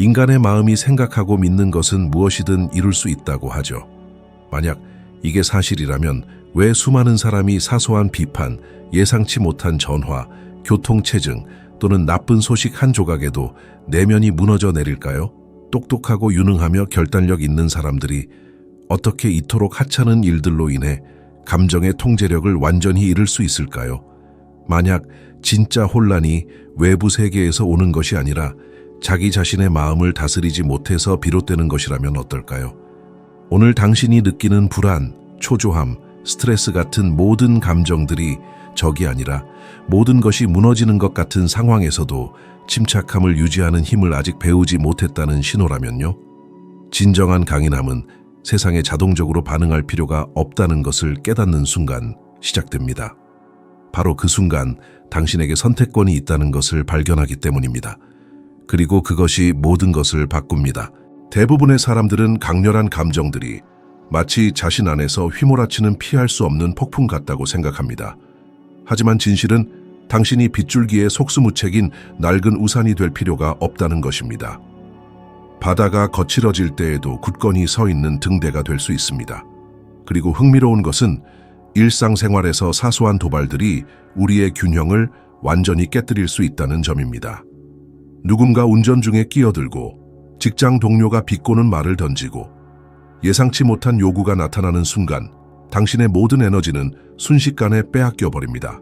인간의 마음이 생각하고 믿는 것은 무엇이든 이룰 수 있다고 하죠. 만약 이게 사실이라면 왜 수많은 사람이 사소한 비판, 예상치 못한 전화, 교통체증 또는 나쁜 소식 한 조각에도 내면이 무너져 내릴까요? 똑똑하고 유능하며 결단력 있는 사람들이 어떻게 이토록 하찮은 일들로 인해 감정의 통제력을 완전히 잃을 수 있을까요? 만약 진짜 혼란이 외부 세계에서 오는 것이 아니라 자기 자신의 마음을 다스리지 못해서 비롯되는 것이라면 어떨까요? 오늘 당신이 느끼는 불안, 초조함, 스트레스 같은 모든 감정들이 적이 아니라 모든 것이 무너지는 것 같은 상황에서도 침착함을 유지하는 힘을 아직 배우지 못했다는 신호라면요. 진정한 강인함은 세상에 자동적으로 반응할 필요가 없다는 것을 깨닫는 순간 시작됩니다. 바로 그 순간 당신에게 선택권이 있다는 것을 발견하기 때문입니다. 그리고 그것이 모든 것을 바꿉니다. 대부분의 사람들은 강렬한 감정들이 마치 자신 안에서 휘몰아치는 피할 수 없는 폭풍 같다고 생각합니다. 하지만 진실은 당신이 빗줄기에 속수무책인 낡은 우산이 될 필요가 없다는 것입니다. 바다가 거칠어질 때에도 굳건히 서 있는 등대가 될 수 있습니다. 그리고 흥미로운 것은 일상생활에서 사소한 도발들이 우리의 균형을 완전히 깨뜨릴 수 있다는 점입니다. 누군가 운전 중에 끼어들고 직장 동료가 비꼬는 말을 던지고 예상치 못한 요구가 나타나는 순간 당신의 모든 에너지는 순식간에 빼앗겨 버립니다.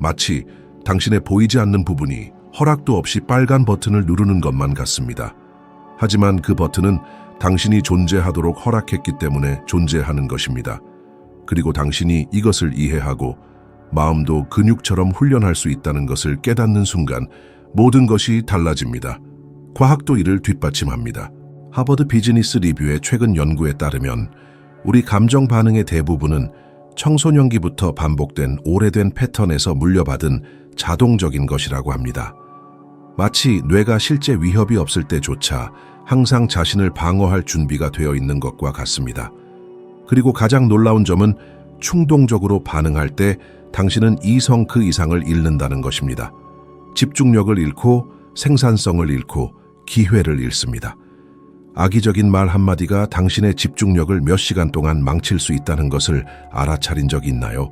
마치 당신의 보이지 않는 부분이 허락도 없이 빨간 버튼을 누르는 것만 같습니다. 하지만 그 버튼은 당신이 존재하도록 허락했기 때문에 존재하는 것입니다. 그리고 당신이 이것을 이해하고 마음도 근육처럼 훈련할 수 있다는 것을 깨닫는 순간 모든 것이 달라집니다. 과학도 이를 뒷받침합니다. 하버드 비즈니스 리뷰의 최근 연구에 따르면 우리 감정 반응의 대부분은 청소년기부터 반복된 오래된 패턴에서 물려받은 자동적인 것이라고 합니다. 마치 뇌가 실제 위협이 없을 때조차 항상 자신을 방어할 준비가 되어 있는 것과 같습니다. 그리고 가장 놀라운 점은 충동적으로 반응할 때 당신은 이성 그 이상을 잃는다는 것입니다. 집중력을 잃고 생산성을 잃고 기회를 잃습니다. 악의적인 말 한마디가 당신의 집중력을 몇 시간 동안 망칠 수 있다는 것을 알아차린 적이 있나요?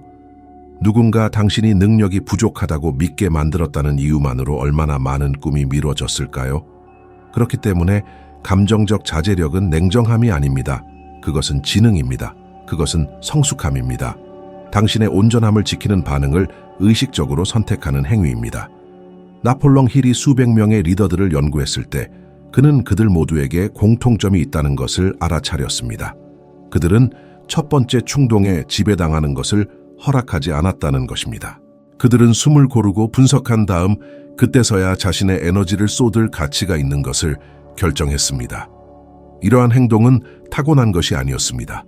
누군가 당신이 능력이 부족하다고 믿게 만들었다는 이유만으로 얼마나 많은 꿈이 미뤄졌을까요? 그렇기 때문에 감정적 자제력은 냉정함이 아닙니다. 그것은 지능입니다. 그것은 성숙함입니다. 당신의 온전함을 지키는 반응을 의식적으로 선택하는 행위입니다. 나폴롱 힐이 수백 명의 리더들을 연구했을 때 그는 그들 모두에게 공통점이 있다는 것을 알아차렸습니다. 그들은 첫 번째 충동에 지배당하는 것을 허락하지 않았다는 것입니다. 그들은 숨을 고르고 분석한 다음 그때서야 자신의 에너지를 쏟을 가치가 있는 것을 결정했습니다. 이러한 행동은 타고난 것이 아니었습니다.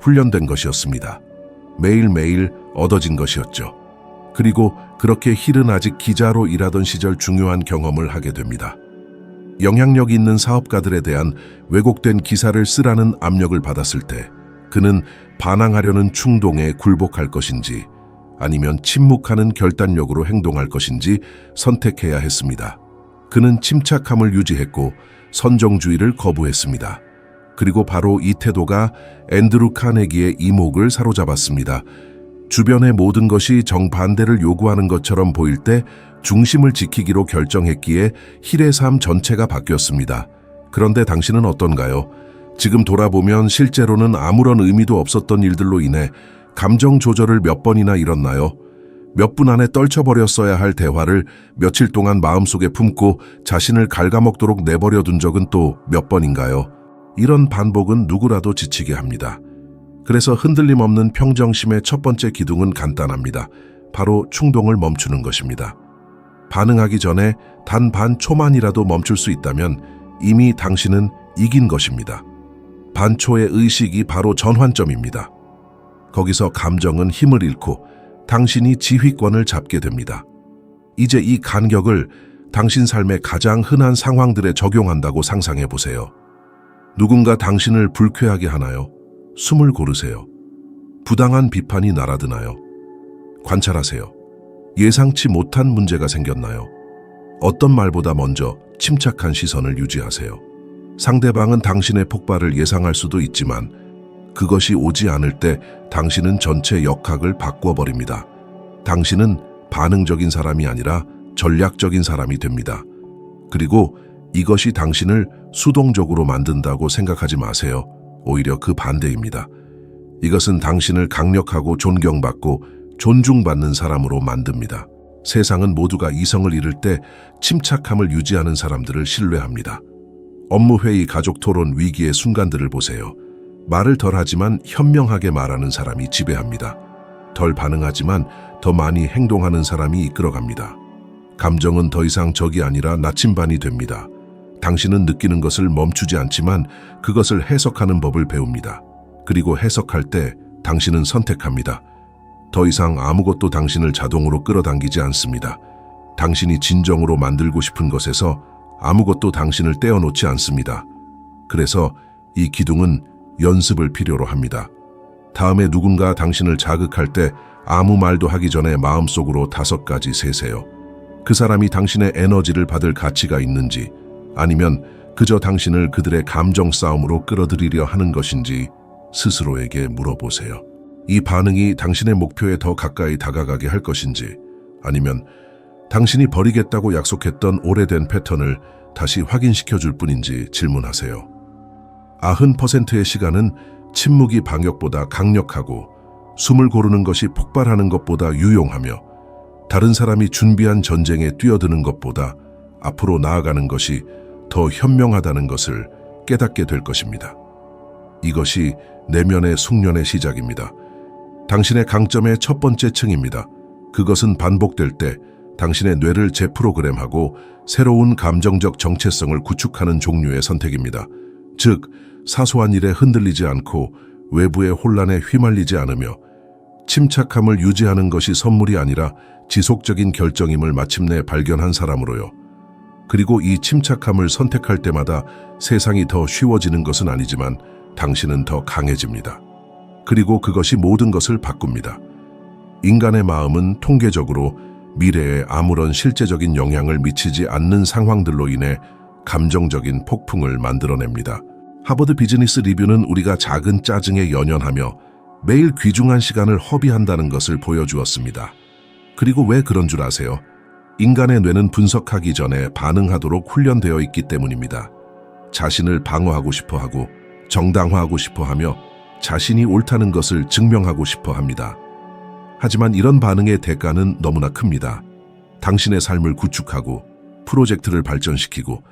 훈련된 것이었습니다. 매일매일 얻어진 것이었죠. 그리고 그렇게 힐은 아직 기자로 일하던 시절 중요한 경험을 하게 됩니다. 영향력 있는 사업가들에 대한 왜곡된 기사를 쓰라는 압력을 받았을 때 그는 반항하려는 충동에 굴복할 것인지 아니면 침묵하는 결단력으로 행동할 것인지 선택해야 했습니다. 그는 침착함을 유지했고 선정주의를 거부했습니다. 그리고 바로 이 태도가 앤드루 카네기의 이목을 사로잡았습니다. 주변의 모든 것이 정반대를 요구하는 것처럼 보일 때 중심을 지키기로 결정했기에 힐의 삶 전체가 바뀌었습니다. 그런데 당신은 어떤가요? 지금 돌아보면 실제로는 아무런 의미도 없었던 일들로 인해 감정 조절을 몇 번이나 잃었나요? 몇 분 안에 떨쳐버렸어야 할 대화를 며칠 동안 마음속에 품고 자신을 갉아먹도록 내버려 둔 적은 또 몇 번인가요? 이런 반복은 누구라도 지치게 합니다. 그래서 흔들림 없는 평정심의 첫 번째 기둥은 간단합니다. 바로 충동을 멈추는 것입니다. 반응하기 전에 단 반 초만이라도 멈출 수 있다면 이미 당신은 이긴 것입니다. 반초의 의식이 바로 전환점입니다. 거기서 감정은 힘을 잃고 당신이 지휘권을 잡게 됩니다. 이제 이 간격을 당신 삶의 가장 흔한 상황들에 적용한다고 상상해 보세요. 누군가 당신을 불쾌하게 하나요? 숨을 고르세요. 부당한 비판이 날아드나요? 관찰하세요. 예상치 못한 문제가 생겼나요? 어떤 말보다 먼저 침착한 시선을 유지하세요. 상대방은 당신의 폭발을 예상할 수도 있지만 그것이 오지 않을 때 당신은 전체 역학을 바꿔버립니다. 당신은 반응적인 사람이 아니라 전략적인 사람이 됩니다. 그리고 이것이 당신을 수동적으로 만든다고 생각하지 마세요. 오히려 그 반대입니다. 이것은 당신을 강력하고 존경받고 존중받는 사람으로 만듭니다. 세상은 모두가 이성을 잃을 때 침착함을 유지하는 사람들을 신뢰합니다. 업무 회의, 가족 토론, 위기의 순간들을 보세요. 말을 덜 하지만 현명하게 말하는 사람이 지배합니다. 덜 반응하지만 더 많이 행동하는 사람이 이끌어갑니다. 감정은 더 이상 적이 아니라 나침반이 됩니다. 당신은 느끼는 것을 멈추지 않지만 그것을 해석하는 법을 배웁니다. 그리고 해석할 때 당신은 선택합니다. 더 이상 아무것도 당신을 자동으로 끌어당기지 않습니다. 당신이 진정으로 만들고 싶은 것에서 아무것도 당신을 떼어놓지 않습니다. 그래서 이 기둥은 연습을 필요로 합니다. 다음에 누군가 당신을 자극할 때 아무 말도 하기 전에 마음속으로 다섯 가지 세세요. 그 사람이 당신의 에너지를 받을 가치가 있는지 아니면 그저 당신을 그들의 감정 싸움으로 끌어들이려 하는 것인지 스스로에게 물어보세요. 이 반응이 당신의 목표에 더 가까이 다가가게 할 것인지 아니면 당신이 버리겠다고 약속했던 오래된 패턴을 다시 확인시켜 줄 뿐인지 질문하세요. 아흔 퍼센트의 시간은 침묵이 방역보다 강력하고 숨을 고르는 것이 폭발하는 것보다 유용하며 다른 사람이 준비한 전쟁에 뛰어드는 것보다 앞으로 나아가는 것이 더 현명하다는 것을 깨닫게 될 것입니다. 이것이 내면의 숙련의 시작입니다. 당신의 강점의 첫 번째 층입니다. 그것은 반복될 때 당신의 뇌를 재프로그램하고 새로운 감정적 정체성을 구축하는 종류의 선택입니다. 즉, 사소한 일에 흔들리지 않고 외부의 혼란에 휘말리지 않으며 침착함을 유지하는 것이 선물이 아니라 지속적인 결정임을 마침내 발견한 사람으로요. 그리고 이 침착함을 선택할 때마다 세상이 더 쉬워지는 것은 아니지만 당신은 더 강해집니다. 그리고 그것이 모든 것을 바꿉니다. 인간의 마음은 통계적으로 미래에 아무런 실제적인 영향을 미치지 않는 상황들로 인해 감정적인 폭풍을 만들어냅니다. 하버드 비즈니스 리뷰는 우리가 작은 짜증에 연연하며 매일 귀중한 시간을 허비한다는 것을 보여주었습니다. 그리고 왜 그런 줄 아세요? 인간의 뇌는 분석하기 전에 반응하도록 훈련되어 있기 때문입니다. 자신을 방어하고 싶어 하고 정당화하고 싶어 하며 자신이 옳다는 것을 증명하고 싶어 합니다. 하지만 이런 반응의 대가는 너무나 큽니다. 당신의 삶을 구축하고 프로젝트를 발전시키고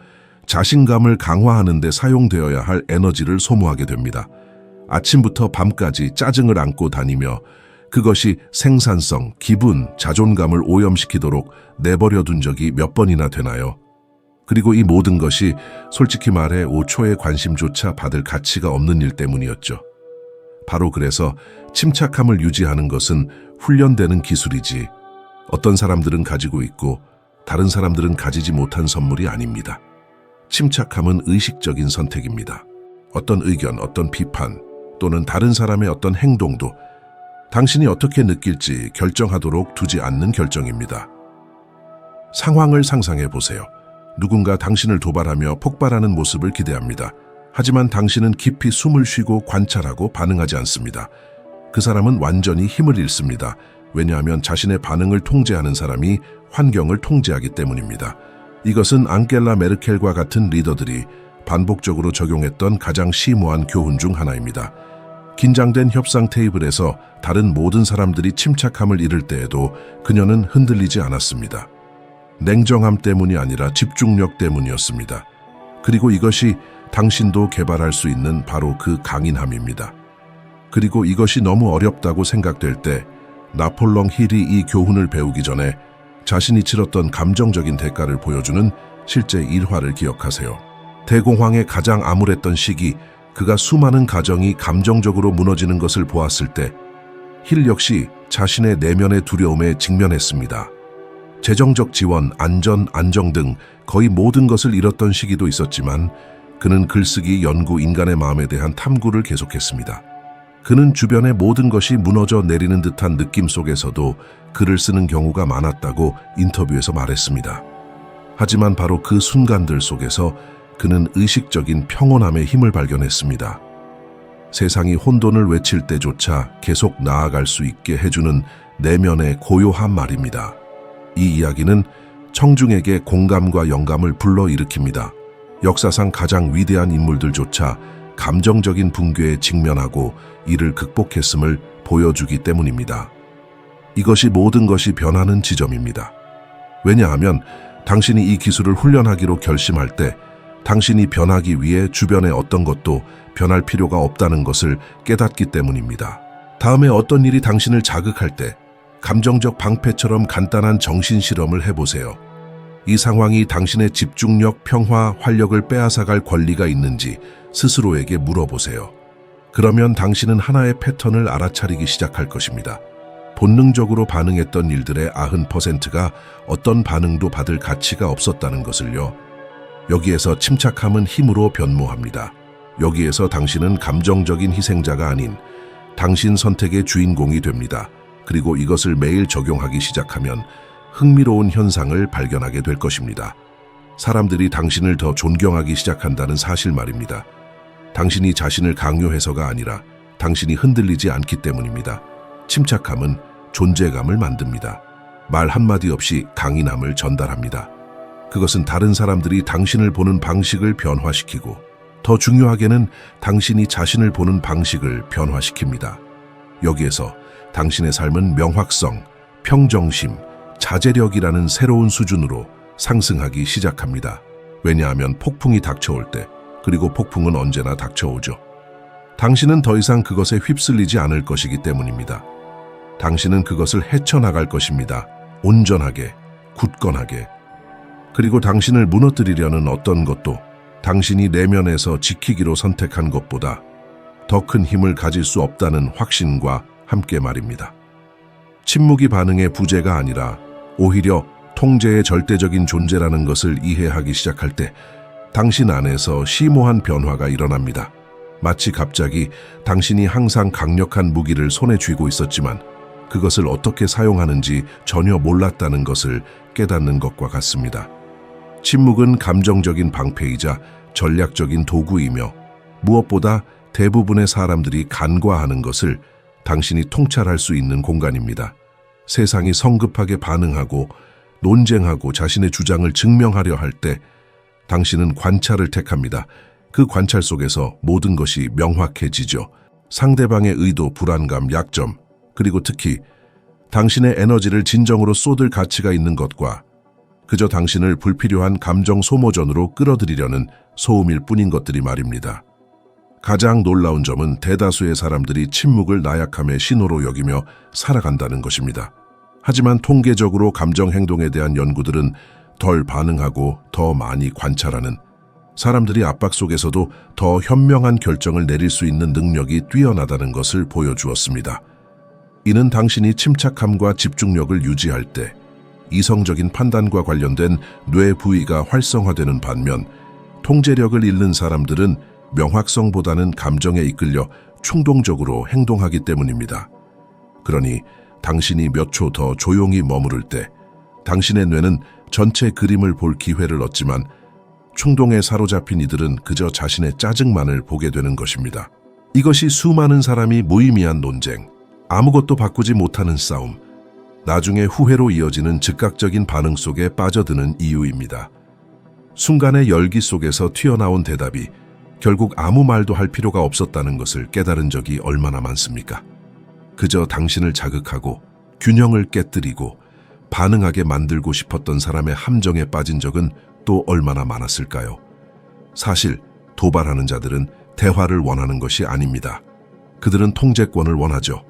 자신감을 강화하는 데 사용되어야 할 에너지를 소모하게 됩니다. 아침부터 밤까지 짜증을 안고 다니며 그것이 생산성, 기분, 자존감을 오염시키도록 내버려 둔 적이 몇 번이나 되나요? 그리고 이 모든 것이 솔직히 말해 5초의 관심조차 받을 가치가 없는 일 때문이었죠. 바로 그래서 침착함을 유지하는 것은 훈련되는 기술이지 어떤 사람들은 가지고 있고 다른 사람들은 가지지 못한 선물이 아닙니다. 침착함은 의식적인 선택입니다. 어떤 의견, 어떤 비판 또는 다른 사람의 어떤 행동도 당신이 어떻게 느낄지 결정하도록 두지 않는 결정입니다. 상황을 상상해 보세요. 누군가 당신을 도발하며 폭발하는 모습을 기대합니다. 하지만 당신은 깊이 숨을 쉬고 관찰하고 반응하지 않습니다. 그 사람은 완전히 힘을 잃습니다. 왜냐하면 자신의 반응을 통제하는 사람이 환경을 통제하기 때문입니다. 이것은 앙겔라 메르켈과 같은 리더들이 반복적으로 적용했던 가장 심오한 교훈 중 하나입니다. 긴장된 협상 테이블에서 다른 모든 사람들이 침착함을 잃을 때에도 그녀는 흔들리지 않았습니다. 냉정함 때문이 아니라 집중력 때문이었습니다. 그리고 이것이 당신도 개발할 수 있는 바로 그 강인함입니다. 그리고 이것이 너무 어렵다고 생각될 때 나폴롱 힐이 이 교훈을 배우기 전에 자신이 치렀던 감정적인 대가를 보여주는 실제 일화를 기억하세요. 대공황의 가장 암울했던 시기, 그가 수많은 가정이 감정적으로 무너지는 것을 보았을 때 힐 역시 자신의 내면의 두려움에 직면했습니다. 재정적 지원, 안전, 안정 등 거의 모든 것을 잃었던 시기도 있었지만 그는 글쓰기, 연구, 인간의 마음에 대한 탐구를 계속했습니다. 그는 주변의 모든 것이 무너져 내리는 듯한 느낌 속에서도 글을 쓰는 경우가 많았다고 인터뷰에서 말했습니다. 하지만 바로 그 순간들 속에서 그는 의식적인 평온함의 힘을 발견했습니다. 세상이 혼돈을 외칠 때조차 계속 나아갈 수 있게 해주는 내면의 고요한 말입니다. 이 이야기는 청중에게 공감과 영감을 불러일으킵니다. 역사상 가장 위대한 인물들조차 감정적인 붕괴에 직면하고 이를 극복했음을 보여주기 때문입니다. 이것이 모든 것이 변하는 지점입니다. 왜냐하면 당신이 이 기술을 훈련하기로 결심할 때 당신이 변하기 위해 주변의 어떤 것도 변할 필요가 없다는 것을 깨닫기 때문입니다. 다음에 어떤 일이 당신을 자극할 때 감정적 방패처럼 간단한 정신 실험을 해보세요. 이 상황이 당신의 집중력, 평화, 활력을 빼앗아갈 권리가 있는지 스스로에게 물어보세요. 그러면 당신은 하나의 패턴을 알아차리기 시작할 것입니다. 본능적으로 반응했던 일들의 90%가 어떤 반응도 받을 가치가 없었다는 것을요. 여기에서 침착함은 힘으로 변모합니다. 여기에서 당신은 감정적인 희생자가 아닌 당신 선택의 주인공이 됩니다. 그리고 이것을 매일 적용하기 시작하면 흥미로운 현상을 발견하게 될 것입니다. 사람들이 당신을 더 존경하기 시작한다는 사실 말입니다. 당신이 자신을 강요해서가 아니라 당신이 흔들리지 않기 때문입니다. 침착함은 존재감을 만듭니다. 말 한마디 없이 강인함을 전달합니다. 그것은 다른 사람들이 당신을 보는 방식을 변화시키고 더 중요하게는 당신이 자신을 보는 방식을 변화시킵니다. 여기에서 당신의 삶은 명확성, 평정심, 자제력이라는 새로운 수준으로 상승하기 시작합니다. 왜냐하면 폭풍이 닥쳐올 때, 그리고 폭풍은 언제나 닥쳐오죠. 당신은 더 이상 그것에 휩쓸리지 않을 것이기 때문입니다. 당신은 그것을 헤쳐나갈 것입니다. 온전하게, 굳건하게. 그리고 당신을 무너뜨리려는 어떤 것도 당신이 내면에서 지키기로 선택한 것보다 더 큰 힘을 가질 수 없다는 확신과 함께 말입니다. 침묵이 반응의 부재가 아니라 오히려 통제의 절대적인 존재라는 것을 이해하기 시작할 때 당신 안에서 심오한 변화가 일어납니다. 마치 갑자기 당신이 항상 강력한 무기를 손에 쥐고 있었지만 그것을 어떻게 사용하는지 전혀 몰랐다는 것을 깨닫는 것과 같습니다. 침묵은 감정적인 방패이자 전략적인 도구이며 무엇보다 대부분의 사람들이 간과하는 것을 당신이 통찰할 수 있는 공간입니다. 세상이 성급하게 반응하고 논쟁하고 자신의 주장을 증명하려 할 때 당신은 관찰을 택합니다. 그 관찰 속에서 모든 것이 명확해지죠. 상대방의 의도, 불안감, 약점, 그리고 특히 당신의 에너지를 진정으로 쏟을 가치가 있는 것과 그저 당신을 불필요한 감정 소모전으로 끌어들이려는 소음일 뿐인 것들이 말입니다. 가장 놀라운 점은 대다수의 사람들이 침묵을 나약함의 신호로 여기며 살아간다는 것입니다. 하지만 통계적으로 감정 행동에 대한 연구들은 덜 반응하고 더 많이 관찰하는 사람들이 압박 속에서도 더 현명한 결정을 내릴 수 있는 능력이 뛰어나다는 것을 보여주었습니다. 이는 당신이 침착함과 집중력을 유지할 때 이성적인 판단과 관련된 뇌 부위가 활성화되는 반면 통제력을 잃는 사람들은 명확성보다는 감정에 이끌려 충동적으로 행동하기 때문입니다. 그러니 당신이 몇 초 더 조용히 머무를 때 당신의 뇌는 전체 그림을 볼 기회를 얻지만 충동에 사로잡힌 이들은 그저 자신의 짜증만을 보게 되는 것입니다. 이것이 수많은 사람이 무의미한 논쟁, 아무것도 바꾸지 못하는 싸움, 나중에 후회로 이어지는 즉각적인 반응 속에 빠져드는 이유입니다. 순간의 열기 속에서 튀어나온 대답이 결국 아무 말도 할 필요가 없었다는 것을 깨달은 적이 얼마나 많습니까? 그저 당신을 자극하고 균형을 깨뜨리고 반응하게 만들고 싶었던 사람의 함정에 빠진 적은 또 얼마나 많았을까요? 사실 도발하는 자들은 대화를 원하는 것이 아닙니다. 그들은 통제권을 원하죠.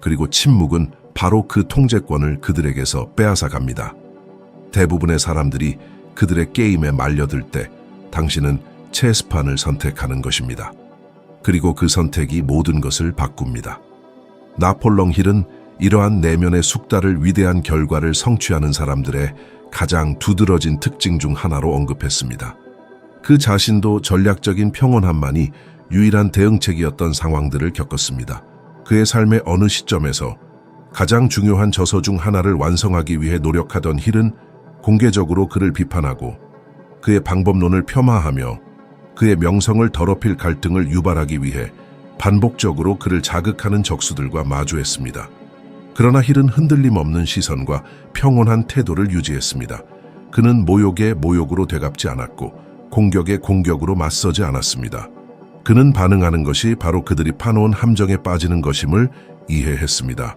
그리고 침묵은 바로 그 통제권을 그들에게서 빼앗아 갑니다. 대부분의 사람들이 그들의 게임에 말려들 때 당신은 체스판을 선택하는 것입니다. 그리고 그 선택이 모든 것을 바꿉니다. 나폴롱 힐은 이러한 내면의 숙달을 위대한 결과를 성취하는 사람들의 가장 두드러진 특징 중 하나로 언급했습니다. 그 자신도 전략적인 평온함만이 유일한 대응책이었던 상황들을 겪었습니다. 그의 삶의 어느 시점에서 가장 중요한 저서 중 하나를 완성하기 위해 노력하던 힐은 공개적으로 그를 비판하고 그의 방법론을 폄하하며 그의 명성을 더럽힐 갈등을 유발하기 위해 반복적으로 그를 자극하는 적수들과 마주했습니다. 그러나 힐은 흔들림 없는 시선과 평온한 태도를 유지했습니다. 그는 모욕에 모욕으로 되갚지 않았고 공격에 공격으로 맞서지 않았습니다. 그는 반응하는 것이 바로 그들이 파놓은 함정에 빠지는 것임을 이해했습니다.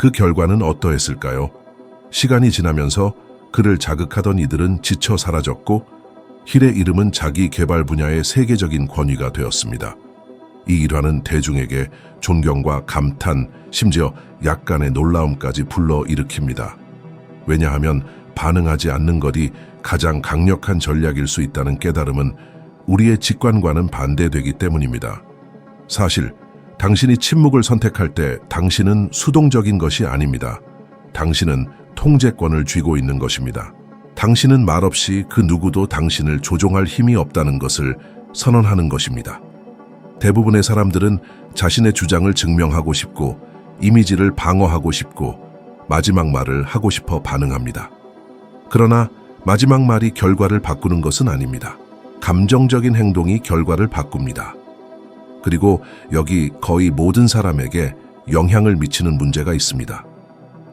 그 결과는 어떠했을까요? 시간이 지나면서 그를 자극하던 이들은 지쳐 사라졌고 힐의 이름은 자기 개발 분야의 세계적인 권위가 되었습니다. 이 일화는 대중에게 존경과 감탄, 심지어 약간의 놀라움까지 불러 일으킵니다. 왜냐하면 반응하지 않는 것이 가장 강력한 전략일 수 있다는 깨달음은 우리의 직관과는 반대되기 때문입니다. 사실 당신이 침묵을 선택할 때 당신은 수동적인 것이 아닙니다. 당신은 통제권을 쥐고 있는 것입니다. 당신은 말없이 그 누구도 당신을 조종할 힘이 없다는 것을 선언하는 것입니다. 대부분의 사람들은 자신의 주장을 증명하고 싶고 이미지를 방어하고 싶고 마지막 말을 하고 싶어 반응합니다. 그러나 마지막 말이 결과를 바꾸는 것은 아닙니다. 감정적인 행동이 결과를 바꿉니다. 그리고 여기 거의 모든 사람에게 영향을 미치는 문제가 있습니다.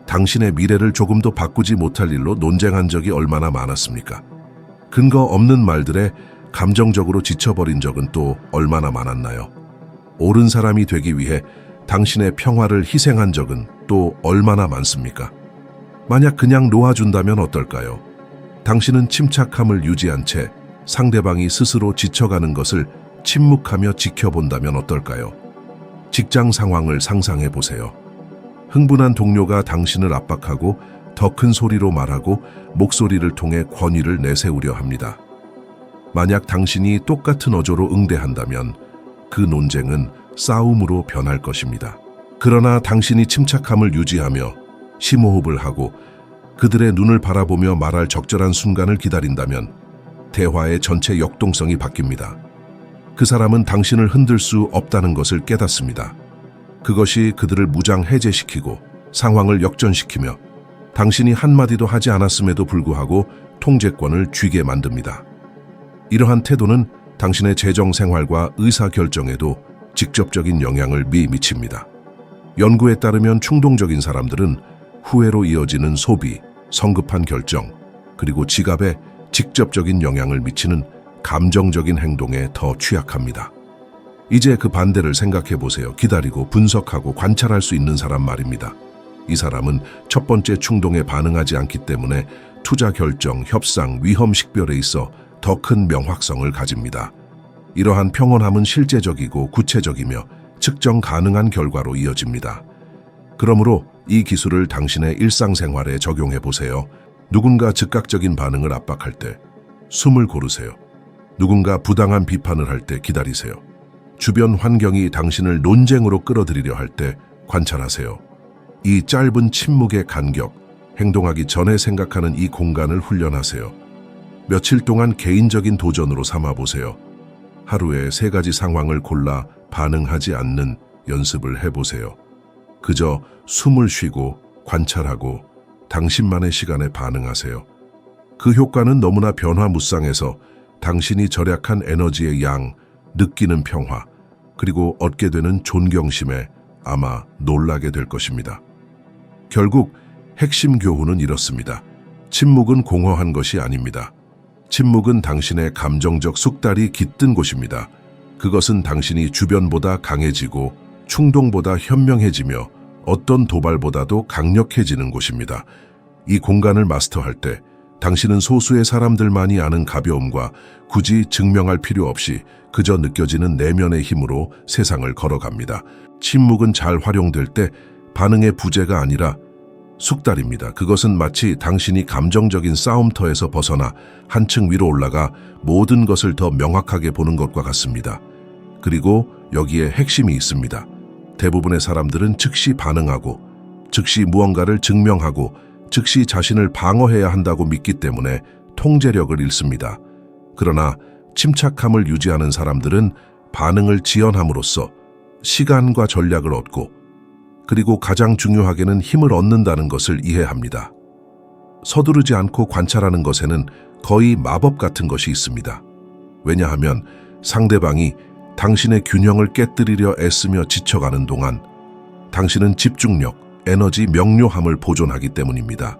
당신의 미래를 조금도 바꾸지 못할 일로 논쟁한 적이 얼마나 많았습니까? 근거 없는 말들에 감정적으로 지쳐버린 적은 또 얼마나 많았나요? 옳은 사람이 되기 위해 당신의 평화를 희생한 적은 또 얼마나 많습니까? 만약 그냥 놓아준다면 어떨까요? 당신은 침착함을 유지한 채 상대방이 스스로 지쳐가는 것을 침묵하며 지켜본다면 어떨까요? 직장 상황을 상상해 보세요. 흥분한 동료가 당신을 압박하고 더 큰 소리로 말하고 목소리를 통해 권위를 내세우려 합니다. 만약 당신이 똑같은 어조로 응대한다면 그 논쟁은 싸움으로 변할 것입니다. 그러나 당신이 침착함을 유지하며 심호흡을 하고 그들의 눈을 바라보며 말할 적절한 순간을 기다린다면 대화의 전체 역동성이 바뀝니다. 그 사람은 당신을 흔들 수 없다는 것을 깨닫습니다. 그것이 그들을 무장 해제시키고 상황을 역전시키며 당신이 한마디도 하지 않았음에도 불구하고 통제권을 쥐게 만듭니다. 이러한 태도는 당신의 재정 생활과 의사 결정에도 직접적인 영향을 미 미칩니다. 연구에 따르면 충동적인 사람들은 후회로 이어지는 소비, 성급한 결정, 그리고 지갑에 직접적인 영향을 미치는 감정적인 행동에 더 취약합니다. 이제 그 반대를 생각해 보세요. 기다리고 분석하고 관찰할 수 있는 사람 말입니다. 이 사람은 첫 번째 충동에 반응하지 않기 때문에 투자 결정, 협상, 위험 식별에 있어 더 큰 명확성을 가집니다. 이러한 평온함은 실제적이고 구체적이며 측정 가능한 결과로 이어집니다. 그러므로 이 기술을 당신의 일상생활에 적용해 보세요. 누군가 즉각적인 반응을 압박할 때 숨을 고르세요. 누군가 부당한 비판을 할 때 기다리세요. 주변 환경이 당신을 논쟁으로 끌어들이려 할 때 관찰하세요. 이 짧은 침묵의 간격, 행동하기 전에 생각하는 이 공간을 훈련하세요. 며칠 동안 개인적인 도전으로 삼아 보세요. 하루에 세 가지 상황을 골라 반응하지 않는 연습을 해보세요. 그저 숨을 쉬고 관찰하고 당신만의 시간에 반응하세요. 그 효과는 너무나 변화무쌍해서 당신이 절약한 에너지의 양, 느끼는 평화, 그리고 얻게 되는 존경심에 아마 놀라게 될 것입니다. 결국 핵심 교훈은 이렇습니다. 침묵은 공허한 것이 아닙니다. 침묵은 당신의 감정적 숙달이 깃든 곳입니다. 그것은 당신이 주변보다 강해지고 충동보다 현명해지며 어떤 도발보다도 강력해지는 곳입니다. 이 공간을 마스터할 때 당신은 소수의 사람들만이 아는 가벼움과 굳이 증명할 필요 없이 그저 느껴지는 내면의 힘으로 세상을 걸어갑니다. 침묵은 잘 활용될 때 반응의 부재가 아니라 숙달입니다. 그것은 마치 당신이 감정적인 싸움터에서 벗어나 한층 위로 올라가 모든 것을 더 명확하게 보는 것과 같습니다. 그리고 여기에 핵심이 있습니다. 대부분의 사람들은 즉시 반응하고, 즉시 무언가를 증명하고, 즉시 자신을 방어해야 한다고 믿기 때문에 통제력을 잃습니다. 그러나 침착함을 유지하는 사람들은 반응을 지연함으로써 시간과 전략을 얻고 그리고 가장 중요하게는 힘을 얻는다는 것을 이해합니다. 서두르지 않고 관찰하는 것에는 거의 마법 같은 것이 있습니다. 왜냐하면 상대방이 당신의 균형을 깨뜨리려 애쓰며 지쳐가는 동안 당신은 집중력, 에너지, 명료함을 보존하기 때문입니다.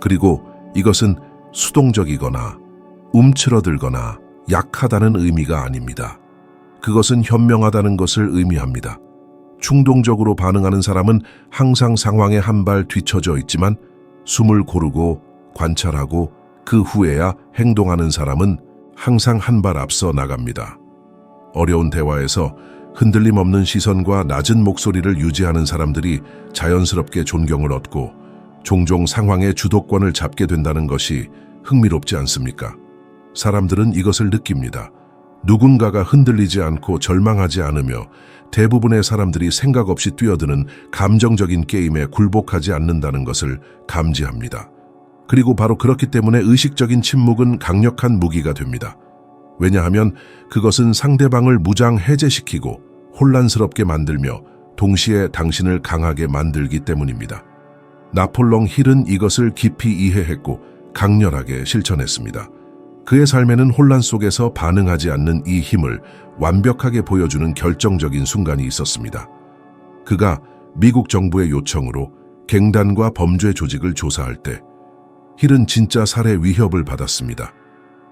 그리고 이것은 수동적이거나 움츠러들거나 약하다는 의미가 아닙니다. 그것은 현명하다는 것을 의미합니다. 충동적으로 반응하는 사람은 항상 상황에 한 발 뒤처져 있지만 숨을 고르고 관찰하고 그 후에야 행동하는 사람은 항상 한 발 앞서 나갑니다. 어려운 대화에서 흔들림 없는 시선과 낮은 목소리를 유지하는 사람들이 자연스럽게 존경을 얻고 종종 상황의 주도권을 잡게 된다는 것이 흥미롭지 않습니까? 사람들은 이것을 느낍니다. 누군가가 흔들리지 않고 절망하지 않으며 대부분의 사람들이 생각 없이 뛰어드는 감정적인 게임에 굴복하지 않는다는 것을 감지합니다. 그리고 바로 그렇기 때문에 의식적인 침묵은 강력한 무기가 됩니다. 왜냐하면 그것은 상대방을 무장 해제시키고 혼란스럽게 만들며 동시에 당신을 강하게 만들기 때문입니다. 나폴롱 힐은 이것을 깊이 이해했고 강렬하게 실천했습니다. 그의 삶에는 혼란 속에서 반응하지 않는 이 힘을 완벽하게 보여주는 결정적인 순간이 있었습니다. 그가 미국 정부의 요청으로 갱단과 범죄 조직을 조사할 때 힐은 진짜 살해 위협을 받았습니다.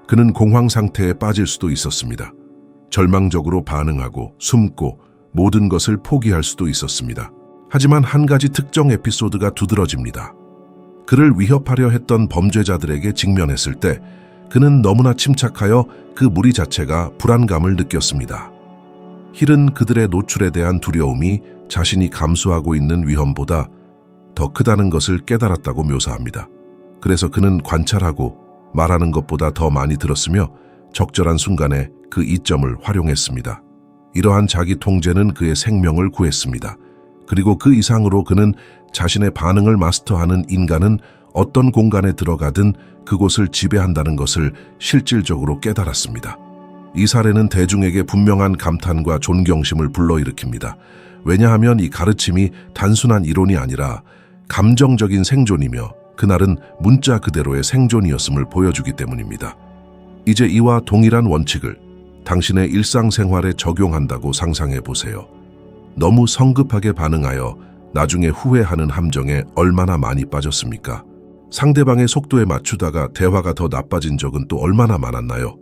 그는 공황 상태에 빠질 수도 있었습니다. 절망적으로 반응하고 숨고 모든 것을 포기할 수도 있었습니다. 하지만 한 가지 특정 에피소드가 두드러집니다. 그를 위협하려 했던 범죄자들에게 직면했을 때 그는 너무나 침착하여 그 무리 자체가 불안감을 느꼈습니다. 힐은 그들의 노출에 대한 두려움이 자신이 감수하고 있는 위험보다 더 크다는 것을 깨달았다고 묘사합니다. 그래서 그는 관찰하고 말하는 것보다 더 많이 들었으며 적절한 순간에 그 이점을 활용했습니다. 이러한 자기 통제는 그의 생명을 구했습니다. 그리고 그 이상으로 그는 자신의 반응을 마스터하는 인간은 어떤 공간에 들어가든 그곳을 지배한다는 것을 실질적으로 깨달았습니다. 이 사례는 대중에게 분명한 감탄과 존경심을 불러일으킵니다. 왜냐하면 이 가르침이 단순한 이론이 아니라 감정적인 생존이며 그날은 문자 그대로의 생존이었음을 보여주기 때문입니다. 이제 이와 동일한 원칙을 당신의 일상생활에 적용한다고 상상해 보세요. 너무 성급하게 반응하여 나중에 후회하는 함정에 얼마나 많이 빠졌습니까? 상대방의 속도에 맞추다가 대화가 더 나빠진 적은 또 얼마나 많았나요?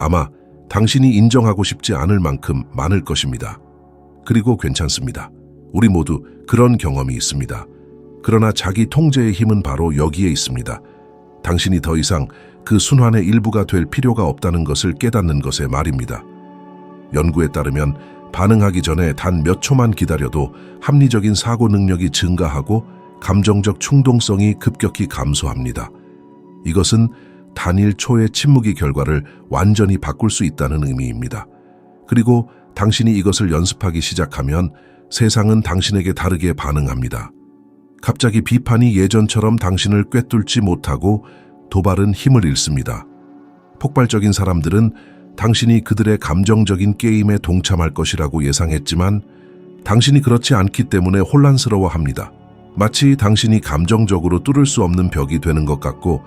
아마 당신이 인정하고 싶지 않을 만큼 많을 것입니다. 그리고 괜찮습니다. 우리 모두 그런 경험이 있습니다. 그러나 자기 통제의 힘은 바로 여기에 있습니다. 당신이 더 이상 그 순환의 일부가 될 필요가 없다는 것을 깨닫는 것에 말입니다. 연구에 따르면 반응하기 전에 단 몇 초만 기다려도 합리적인 사고 능력이 증가하고 감정적 충동성이 급격히 감소합니다. 이것은 단일 초의 침묵의 결과를 완전히 바꿀 수 있다는 의미입니다. 그리고 당신이 이것을 연습하기 시작하면 세상은 당신에게 다르게 반응합니다. 갑자기 비판이 예전처럼 당신을 꿰뚫지 못하고 도발은 힘을 잃습니다. 폭발적인 사람들은 당신이 그들의 감정적인 게임에 동참할 것이라고 예상했지만 당신이 그렇지 않기 때문에 혼란스러워합니다. 마치 당신이 감정적으로 뚫을 수 없는 벽이 되는 것 같고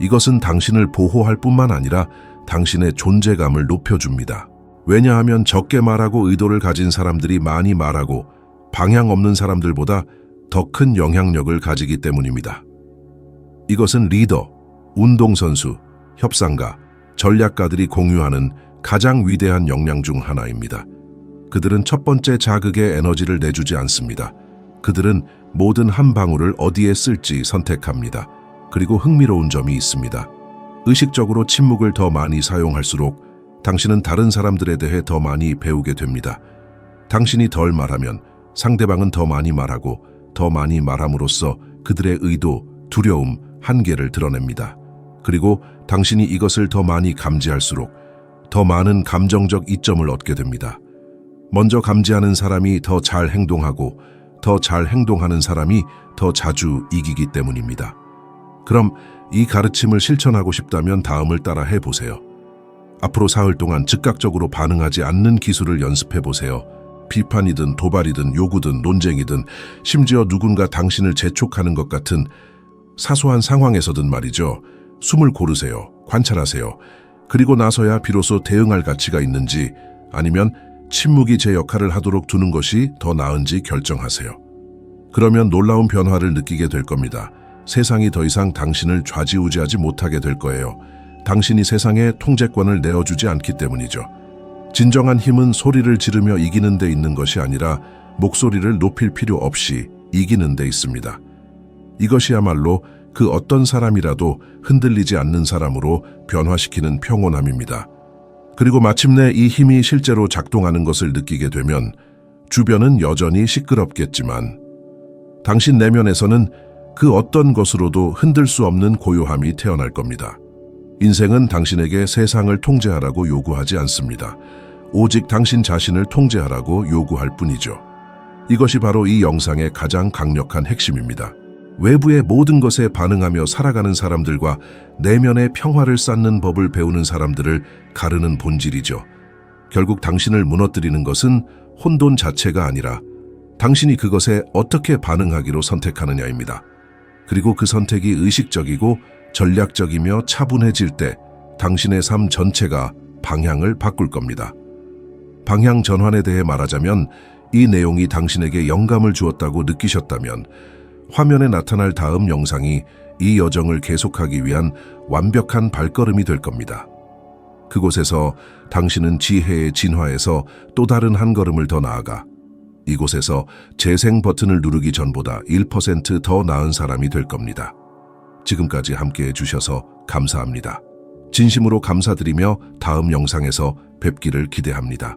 이것은 당신을 보호할 뿐만 아니라 당신의 존재감을 높여줍니다. 왜냐하면 적게 말하고 의도를 가진 사람들이 많이 말하고 방향 없는 사람들보다 더 큰 영향력을 가지기 때문입니다. 이것은 리더, 운동선수, 협상가, 전략가들이 공유하는 가장 위대한 역량 중 하나입니다. 그들은 첫 번째 자극에 에너지를 내주지 않습니다. 그들은 모든 한 방울을 어디에 쓸지 선택합니다. 그리고 흥미로운 점이 있습니다. 의식적으로 침묵을 더 많이 사용할수록 당신은 다른 사람들에 대해 더 많이 배우게 됩니다. 당신이 덜 말하면 상대방은 더 많이 말하고 더 많이 말함으로써 그들의 의도, 두려움, 한계를 드러냅니다. 그리고 당신이 이것을 더 많이 감지할수록 더 많은 감정적 이점을 얻게 됩니다. 먼저 감지하는 사람이 더 잘 행동하고 더 잘 행동하는 사람이 더 자주 이기기 때문입니다. 그럼 이 가르침을 실천하고 싶다면 다음을 따라 해보세요. 앞으로 사흘 동안 즉각적으로 반응하지 않는 기술을 연습해 보세요. 비판이든 도발이든 요구든 논쟁이든 심지어 누군가 당신을 재촉하는 것 같은 사소한 상황에서든 말이죠. 숨을 고르세요. 관찰하세요. 그리고 나서야 비로소 대응할 가치가 있는지 아니면 침묵이 제 역할을 하도록 두는 것이 더 나은지 결정하세요. 그러면 놀라운 변화를 느끼게 될 겁니다. 세상이 더 이상 당신을 좌지우지하지 못하게 될 거예요. 당신이 세상에 통제권을 내어주지 않기 때문이죠. 진정한 힘은 소리를 지르며 이기는 데 있는 것이 아니라 목소리를 높일 필요 없이 이기는 데 있습니다. 이것이야말로 그 어떤 사람이라도 흔들리지 않는 사람으로 변화시키는 평온함입니다. 그리고 마침내 이 힘이 실제로 작동하는 것을 느끼게 되면 주변은 여전히 시끄럽겠지만 당신 내면에서는 그 어떤 것으로도 흔들 수 없는 고요함이 태어날 겁니다. 인생은 당신에게 세상을 통제하라고 요구하지 않습니다. 오직 당신 자신을 통제하라고 요구할 뿐이죠. 이것이 바로 이 영상의 가장 강력한 핵심입니다. 외부의 모든 것에 반응하며 살아가는 사람들과 내면의 평화를 쌓는 법을 배우는 사람들을 가르는 본질이죠. 결국 당신을 무너뜨리는 것은 혼돈 자체가 아니라 당신이 그것에 어떻게 반응하기로 선택하느냐입니다. 그리고 그 선택이 의식적이고 전략적이며 차분해질 때 당신의 삶 전체가 방향을 바꿀 겁니다. 방향 전환에 대해 말하자면 이 내용이 당신에게 영감을 주었다고 느끼셨다면 화면에 나타날 다음 영상이 이 여정을 계속하기 위한 완벽한 발걸음이 될 겁니다. 그곳에서 당신은 지혜의 진화에서 또 다른 한 걸음을 더 나아가 이곳에서 재생 버튼을 누르기 전보다 1%더 나은 사람이 될 겁니다. 지금까지 함께 해 주셔서 감사합니다. 진심으로 감사드리며 다음 영상에서 뵙기를 기대합니다.